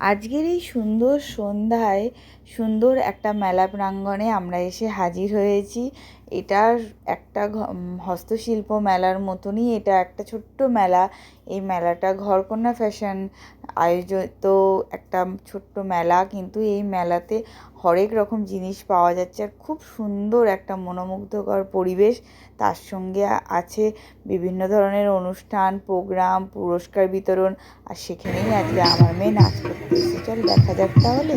আজকের এই সুন্দর সন্ধ্যায় সুন্দর একটা মেলা প্রাঙ্গণে আমরা এসে হাজির হয়েছি। এটা একটা হস্তশিল্প মেলার মতনই এটা একটা ছোট্ট মেলা। এই মেলাটা ঘরকন্যা ফ্যাশন আয়োজিত একটা ছোট্ট মেলা, কিন্তু এই মেলাতে হরেক রকম জিনিস পাওয়া যাচ্ছে আর খুব সুন্দর একটা মনোমুগ্ধকর পরিবেশ। তার সঙ্গে আছে বিভিন্ন ধরনের অনুষ্ঠান, প্রোগ্রাম, পুরস্কার বিতরণ। আর সেখানেই আজকে আমার মেয়ে নাচ করতে চল দেখা যাক তাহলে।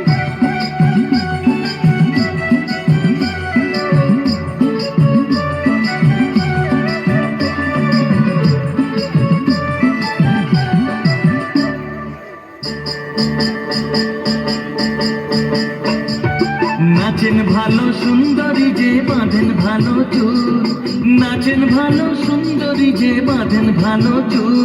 ভালো সুন্দরী যে বাঁধেন ভালো চুল, নাচেন ভালো সুন্দরী যে বাঁধেন ভালো চুল।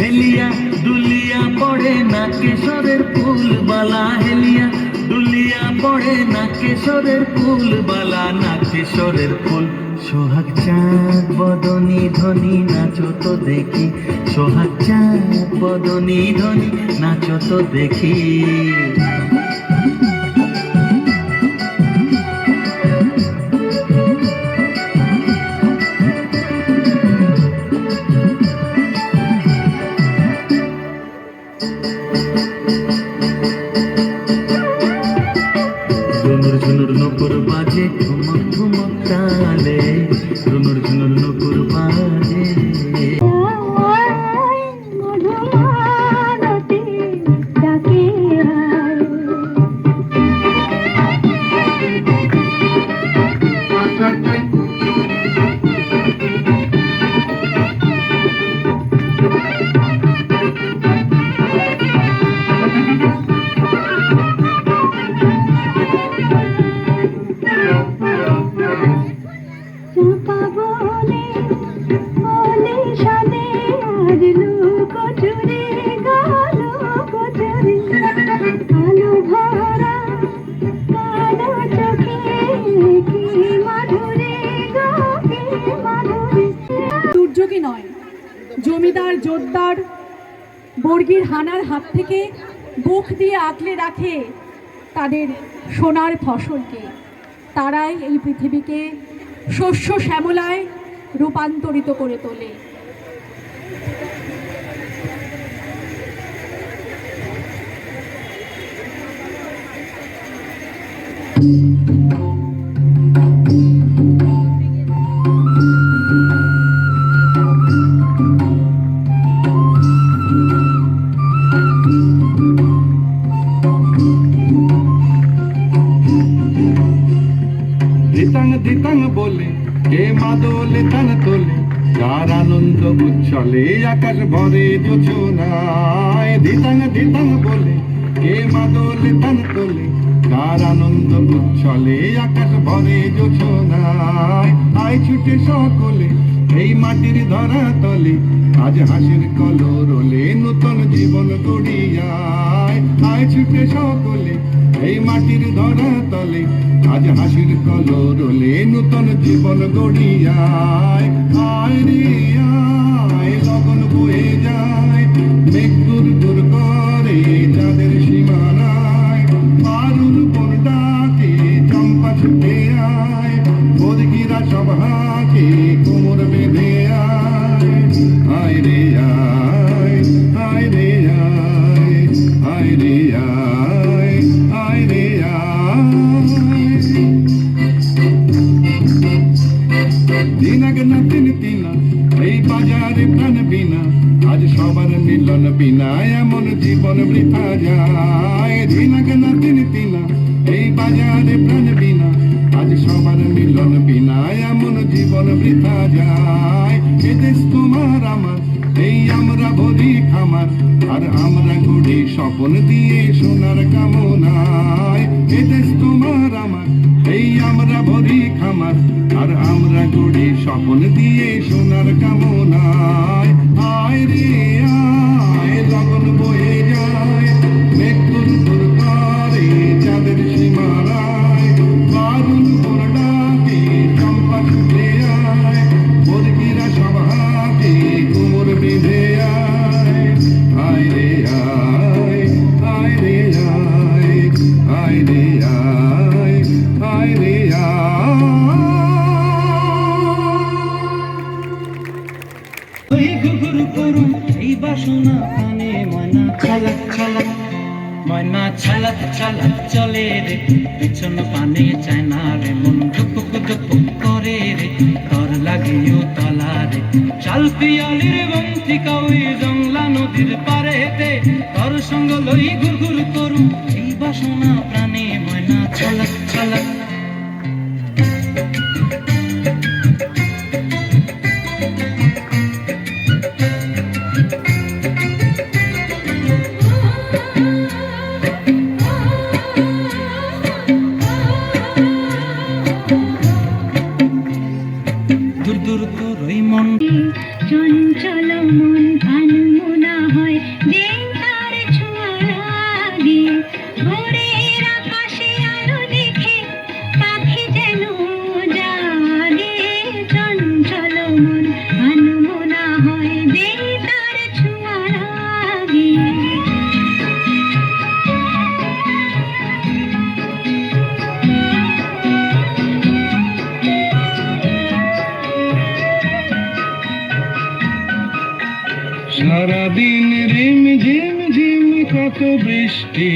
হেলিয়া দুলিয়া পড়ে না কেশরের ফুল বালা, হেলিয়া দুলিয়া পড়ে না কেশরের ফুল বালা, না কেশরের ফুল। সোহাগ চাঁদ, বদনি ধ্বনি, নাচো তো দেখি। সোহাগ চাঁদ, বদনি ধ্বনি, নাচো তো দেখি। বাজে ঘুমক ঘুমক তালে। জমিদার, জোরদার, বর্গির হানার হাত থেকে বুক দিয়ে আঁকলে রাখে তাদের সোনার ফসলকে। তারাই এই পৃথিবীকে শস্য শ্যামলায় রূপান্তরিত করে তোলে। উচ্ছলে আকাশ ভরে যোচনায় আয় ছুটে সকলে এই মাটির ধরা তলে আজ হাসির কলরলে নূতন জীবন গড়িয়ায়। আয় ছুটে সকলে এই মাটির ধরা তলে আজ হাসির কলরলে নূতন জীবন গড়িয়ায়। আয় রে, আয়, লগন বয়ে যায়। দিনাগ না তিন এই বাজারে প্রাণ বিনা, আজ সবার মিলন বিনা, এমন জীবন বৃথা যায়। দিনাগ না তিন এই বাজারে প্রাণ বিনা, আজ সবার মিলন বিনা, এমন জীবন বৃথা যায়। এদেশ তোমার আমার, এই আমরা ভরি খামার, আর আমরা গড়ি স্বপন দিয়ে সোনার কামনায়। এ দেশ তোমার আমার এই আমরা ভরি খামার আর আমরা গড়ি স্বপন দিয়ে সোনার কামনায়। আয় রে ছালাক চলে রে, পিছন পানে চায় না রে, মন ধুপুক ধুপুক করে রে তর লাগিও তলা রে। চাল পিয়ালির বন্তিকা ওই জংলা নদীর পারে হেতে তর সঙ্গ লই ঘুরঘুর করু এই বাসনা প্রাণে ময়না ছালাক ছালাক। সারাদিন রিম ঝিম ঝিম কত বৃষ্টি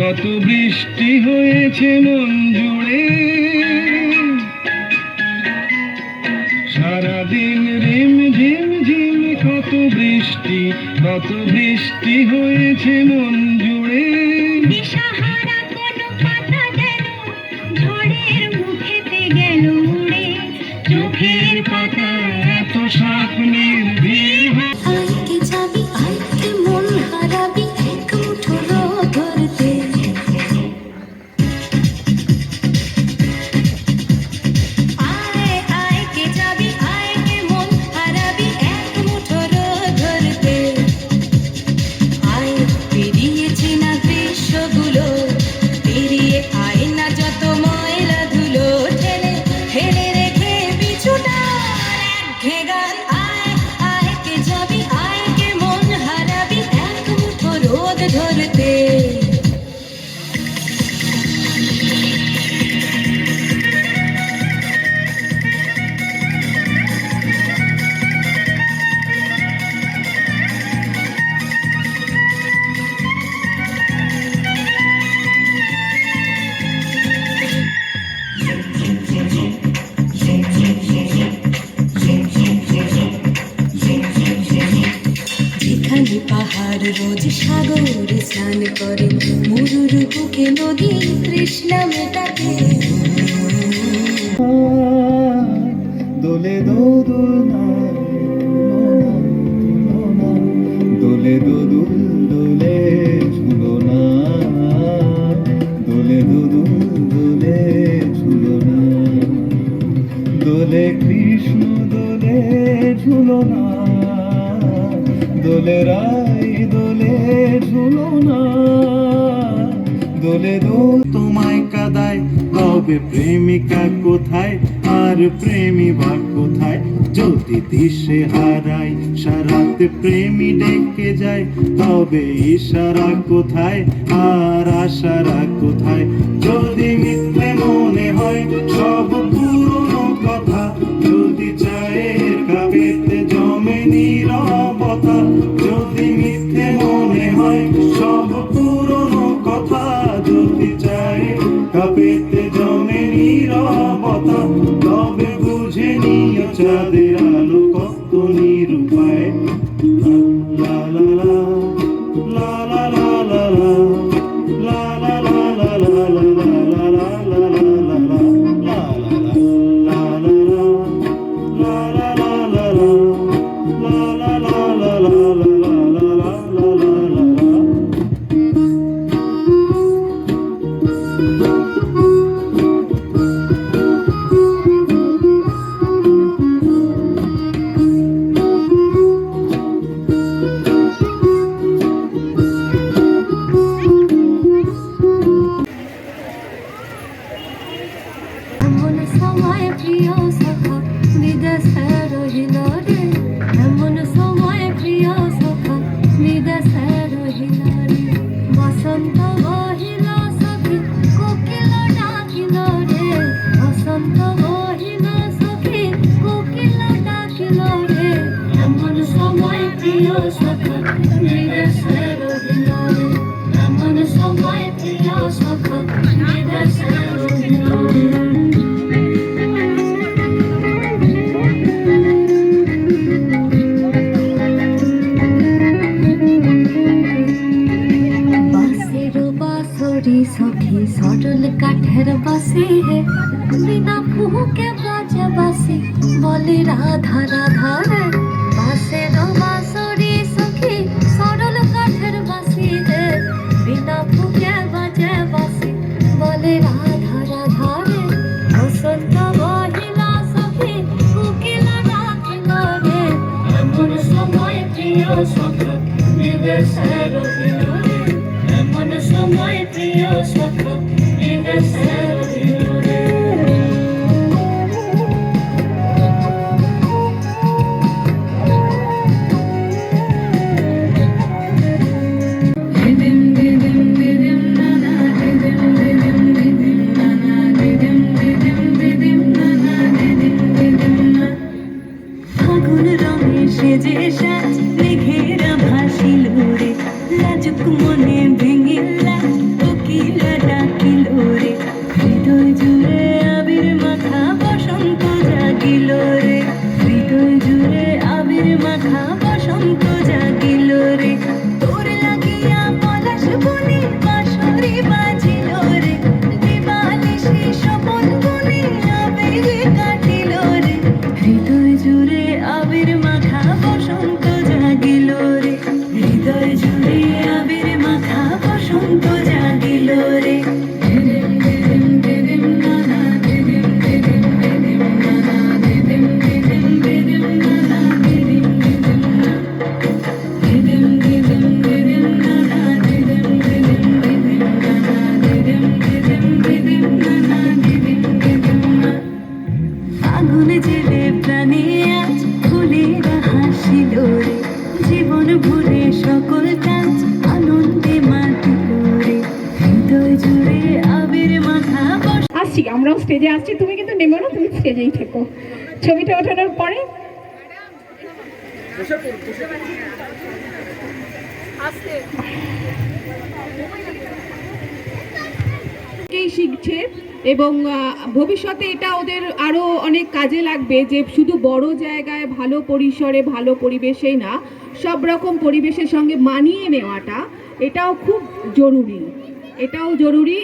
কত বৃষ্টি হয়েছে মন জুড়ে। সারাদিন রিম ঝিম ঝিম কত বৃষ্টি কত বৃষ্টি হয়েছে মন জুড়ে। যেখানে পাহাড়, রোজ সাগরে স্নান করে, মরুর বুকে নদী তৃষ্ণা মেটাকে দোলে দোদুল না, দোলে দোদুল দোলে ঝুলো না, দোলে দোদুল দোলে ঝুলো না। দোলে কৃষ্ণ দোলে ঝুলো না। দোলে রাই দোলে ঝুলো না। দোলে দোল তোমায় কাদায়, তবে প্রেমিকা কোথায়? আর প্রেমী বা কোথায়? যদি দিশে হারাই সারাতে প্রেমী ডেকে যায়। তবে ইশারা কোথায়? আর আশারা কোথায়? love. বাসরি সখী সরল কাঠের বাসে বিনা ফুকে বাজে বাসি বলে রাধা রাধা রে বাসের বাসরি সখী সরল কাঠের বাসি বিনা ফুকে বাজে বাসি বলে রাধা রাধা রে বসন্ত বহিলা সখী কুকিলা ডাকিল রে এমন সময় প্রিয় সখী বিদেশে রহিল রে এমন সময় Dios, nuestro, y deseo. আমরাও স্টেজে আসছি। তুমি কিন্তু নেমো না তুমি স্টেজেই থেকো। ছবিটা ওঠানোর পরে শিখছে এবং ভবিষ্যতে এটা ওদের আরও অনেক কাজে লাগবে যে শুধু বড় জায়গায় ভালো পরিসরে, ভালো পরিবেশেই না, সব রকম পরিবেশের সঙ্গে মানিয়ে নেওয়াটা এটাও খুব জরুরি। এটাও জরুরি